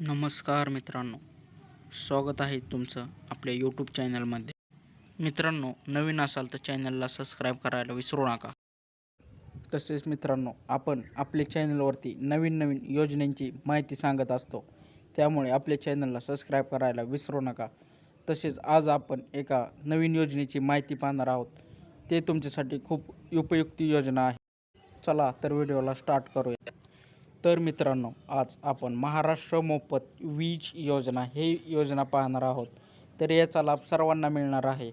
नमस्कार मित्रांनो स्वागत आहे तुमचं आपल्या यूट्यूब चॅनलमध्ये. मित्रांनो नवीन असाल तर चॅनलला सबस्क्राईब करायला विसरू नका. तसेच मित्रांनो आपण आपल्या चॅनलवरती नवीन नवीन योजनांची माहिती सांगत असतो. त्यामुळे आपल्या चॅनलला सबस्क्राईब करायला विसरू नका. तसेच आज आपण एका नवीन योजनेची माहिती पाहणार आहोत. ते तुमच्यासाठी खूप उपयुक्त योजना आहे. चला तर व्हिडिओला स्टार्ट करूया. तर मित्रांनो आज आपण महाराष्ट्र मोफत वीज योजना हे योजना पाहणार आहोत. तर याचा लाभ सर्वांना मिळणार आहे.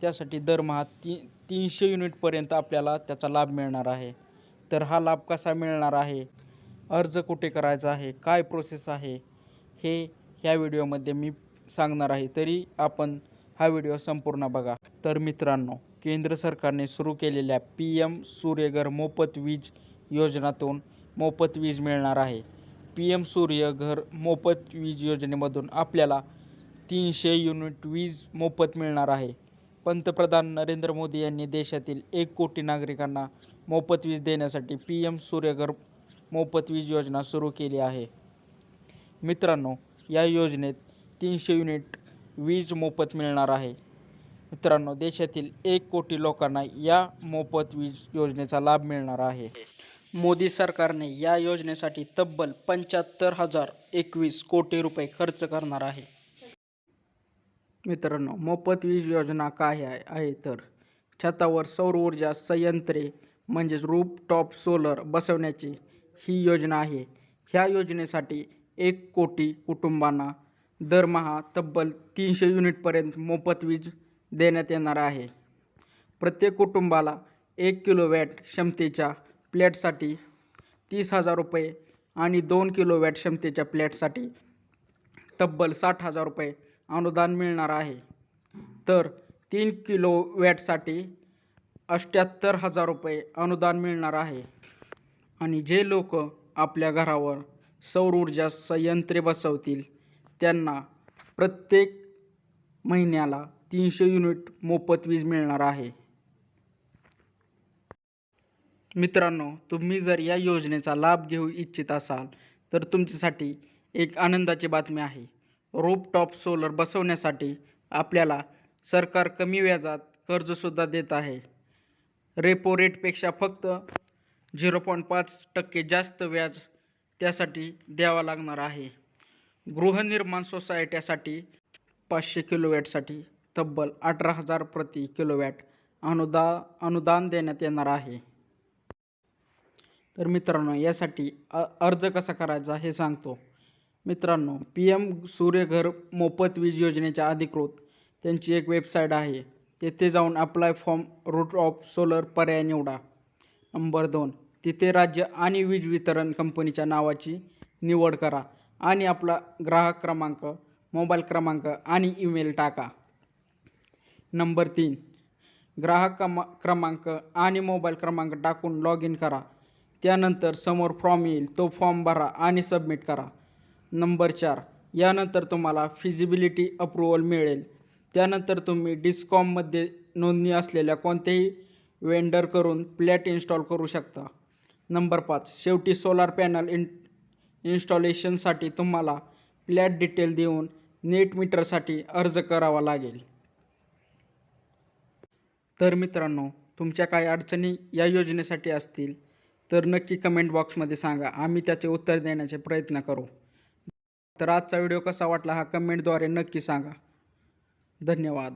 त्यासाठी दरमहा ती तीनशे युनिटपर्यंत आपल्याला त्याचा लाभ मिळणार आहे. तर हा लाभ कसा मिळणार आहे? अर्ज कुठे करायचा आहे? काय प्रोसेस आहे? हे ह्या व्हिडिओमध्ये मी सांगणार आहे. तरी आपण हा व्हिडिओ संपूर्ण बघा. तर मित्रांनो केंद्र सरकारने सुरू केलेल्या पी एम सूर्यघर मोफत वीज योजनातून मोफत वीज मिळणार आहे. पी एम सूर्यघर मोफत वीज योजनेमधून आपल्याला तीनशे युनिट वीज मोफत मिळणार आहे. पंतप्रधान नरेंद्र मोदी यांनी देशातील एक कोटी नागरिकांना मोफत वीज देण्यासाठी पी एम सूर्यघर मोफत वीज योजना सुरू केली आहे. मित्रांनो या योजनेत तीनशे युनिट वीज मोफत मिळणार आहे. मित्रांनो देशातील एक कोटी लोकांना या मोफत वीज योजनेचा लाभ मिळणार आहे. मोदी सरकारने या योजनेसाठी तब्बल पंच्याहत्तर हजार एकवीस कोटी रुपये खर्च करणार आहे. मित्रांनो मोफत वीज योजना काय आहे? तर छतावर सौर ऊर्जा संयंत्रे म्हणजेच रूप टॉप सोलर बसवण्याची ही योजना आहे. ह्या योजनेसाठी एक कोटी कुटुंबांना दरमहा तब्बल तीनशे युनिटपर्यंत मोफत वीज देण्यात येणार आहे. प्रत्येक कुटुंबाला एक किलोवॅट क्षमतेच्या प्लेटसाठी तीस हजार रुपये आणि दोन किलोवॅट क्षमतेच्या प्लेटसाठी तब्बल साठ हजार रुपये अनुदान मिळणार आहे. तर तीन किलो वॅटसाठी अठ्ठ्याहत्तर हजार रुपये अनुदान मिळणार आहे. आणि जे लोक आपल्या घरावर सौर ऊर्जा संयंत्रे बसवतील त्यांना प्रत्येक महिन्याला तीनशे युनिट मोफत वीज मिळणार आहे. मित्रांनो तुम्ही जर या योजनेचा लाभ घेऊ इच्छित असाल तर तुमच्यासाठी एक आनंदाची बातमी आहे. रूपटॉप सोलर बसवण्यासाठी आपल्याला सरकार कमी व्याजात कर्जसुद्धा देत आहे. रेपो रेटपेक्षा फक्त झिरो पॉईंट पाच टक्के जास्त व्याज त्यासाठी द्यावा लागणार आहे. गृहनिर्माण सोसायट्यासाठी पाचशे किलोवॅटसाठी तब्बल अठरा हजार प्रति किलोवॅट अनुदा अनुदान देण्यात येणार आहे. तर मित्रांनो यासाठी अ अर्ज कसा करायचा हे सांगतो. मित्रांनो पी एम सूर्यघर मोफत वीज योजनेच्या अधिकृत त्यांची एक वेबसाईट आहे. तेथे जाऊन apply form rooftop solar पर्याय निवडा. नंबर दोन तिथे राज्य आणि वीज वितरण कंपनीच्या नावाची निवड करा आणि आपला ग्राहक क्रमांक मोबाईल क्रमांक आणि ईमेल टाका. नंबर तीन ग्राहक क्रमा क्रमांक आणि मोबाईल क्रमांक टाकून लॉग इन करा. त्यानंतर समोर फॉर्म येईल तो फॉर्म भरा आणि सबमिट करा. नंबर चार यानंतर तुम्हाला फिजिबिलिटी अप्रुव्हल मिळेल. त्यानंतर तुम्ही डिस्कॉममध्ये नोंदणी असलेल्या कोणत्याही वेंडर करून प्लॅट इन्स्टॉल करू शकता. नंबर पाच शेवटी सोलार पॅनल इन इन्स्टॉलेशनसाठी तुम्हाला प्लॅट डिटेल देऊन नेट मीटरसाठी अर्ज करावा लागेल. तर मित्रांनो तुमच्या काही अडचणी या योजनेसाठी असतील तर नक्की कमेंट बॉक्समध्ये सांगा. आम्ही त्याचे उत्तर देण्याचे प्रयत्न करू. तर आजचा व्हिडिओ कसा वाटला हा कमेंटद्वारे नक्की सांगा. धन्यवाद.